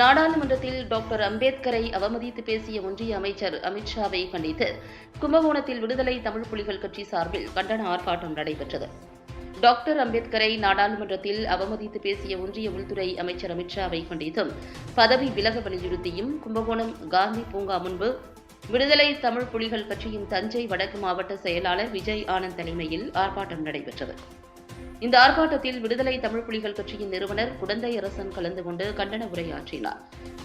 நாடாளுமன்றத்தில் டாக்டர் அம்பேத்கரை அவமதித்து பேசிய ஒன்றிய அமைச்சர் அமித்ஷாவை கண்டித்து கும்பகோணத்தில் விடுதலை தமிழ் புலிகள் கட்சி சார்பில் கண்டன ஆர்ப்பாட்டம் நடைபெற்றது. டாக்டர் அம்பேத்கரை நாடாளுமன்றத்தில் அவமதித்து பேசிய ஒன்றிய உள்துறை அமைச்சர் அமித்ஷாவை கண்டித்தும் பதவி விலக வலியுறுத்தியும் கும்பகோணம் காந்தி பூங்கா முன்பு விடுதலை தமிழ் புலிகள் கட்சியின் தஞ்சை வடக்கு மாவட்ட செயலாளர் விஜய் ஆனந்த் தலைமையில் ஆர்ப்பாட்டம் நடைபெற்றது. இந்த ஆர்ப்பாட்டத்தில் விடுதலை தமிழ் புலிகள் கட்சியின் நிறுவனர் குடந்தை அரசன் கலந்து கொண்டு கண்டன உரையாற்றினார்.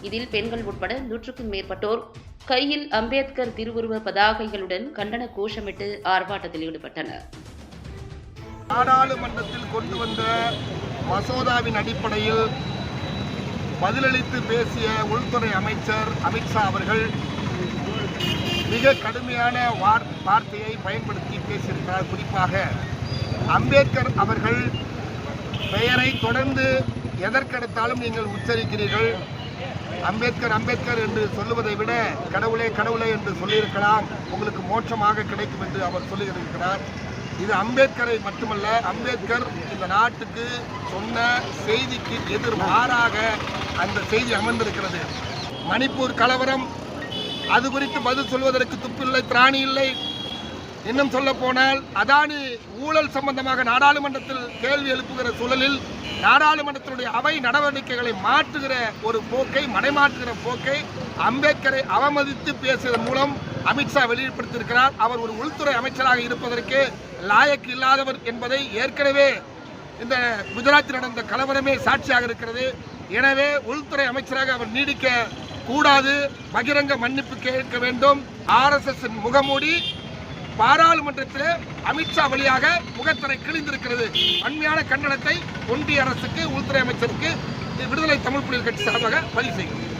இதில் பெண்கள் உட்பட நூற்றுக்கும் மேற்பட்டோர் கையில் அம்பேத்கர் திருவுருவ பதாகைகளுடன் கண்டன கோஷமிட்டு ஆர்ப்பாட்டத்தில் ஈடுபட்டனர். நாடாளுமன்றத்தில் கொண்டு வந்த மசோதாவின் அடிப்படையில் பதிலளித்து பேசிய உள்துறை அமைச்சர் அமித்ஷா அவர்கள் மிக கடுமையான வார் வார்த்தையை பயன்படுத்தி பேசியிருக்கிறார். குறிப்பாக அம்பேத்கர் அவர்கள் பெயரை தொடர்ந்து எதற்கெடுத்தாலும் நீங்கள் உச்சரிக்கிறீர்கள். அம்பேத்கர் அம்பேத்கர் என்று சொல்லுவதை விட கடவுளே கடவுளே என்று சொல்லியிருக்கலாம் உங்களுக்கு மோட்சமாக கிடைக்கும் என்று அவர் சொல்லியிருக்கிறார். இது அம்பேத்கரை மட்டுமல்ல அம்பேத்கர் இந்த நாட்டுக்கு சொன்ன செய்திக்கு எதிர் மாறாக அந்த செய்தி அமர்ந்திருக்கிறது. மணிப்பூர் கலவரம் அது குறித்து பதில் சொல்வதற்கு துப்பில்லை திராணி இல்லை. இன்னும் சொல்ல போனால் அதானி ஊழல் சம்பந்தமாக நாடாளுமன்றத்தில் கேள்வி எழுப்புகிற சூழலில் நாடாளுமன்றத்தினுடைய அவை நடவடிக்கைகளை மாற்றுகிற ஒரு போக்கை மடைமாற்றுகிற போக்கை அம்பேத்கரை அவமதித்து பேசுவதன் மூலம் அமித்ஷா வெளிப்படுத்தியிருக்கிறார். அவர் ஒரு உள்துறை அமைச்சராக இருப்பதற்கு லாயக்கு இல்லாதவர் என்பதை ஏற்கனவே இந்த குஜராத்தில் நடந்த கலவரமே சாட்சியாக இருக்கிறது. எனவே உள்துறை அமைச்சராக அவர் நீடிக்க கூடாது பகிரங்க மன்னிப்பு கேட்க வேண்டும். ஆர்எஸ்எஸ் முகமூடி பாராளுமன்றத்தில் அமித்ஷா வழியாக முகத்திரை கிழிந்திருக்கிறது. அண்மையான கண்டனத்தை ஒன்றிய அரசுக்கு உள்துறை அமைச்சருக்கு விடுதலை தமிழ் புலிகள் கட்சி சார்பாக பதிவு செய்கிறோம்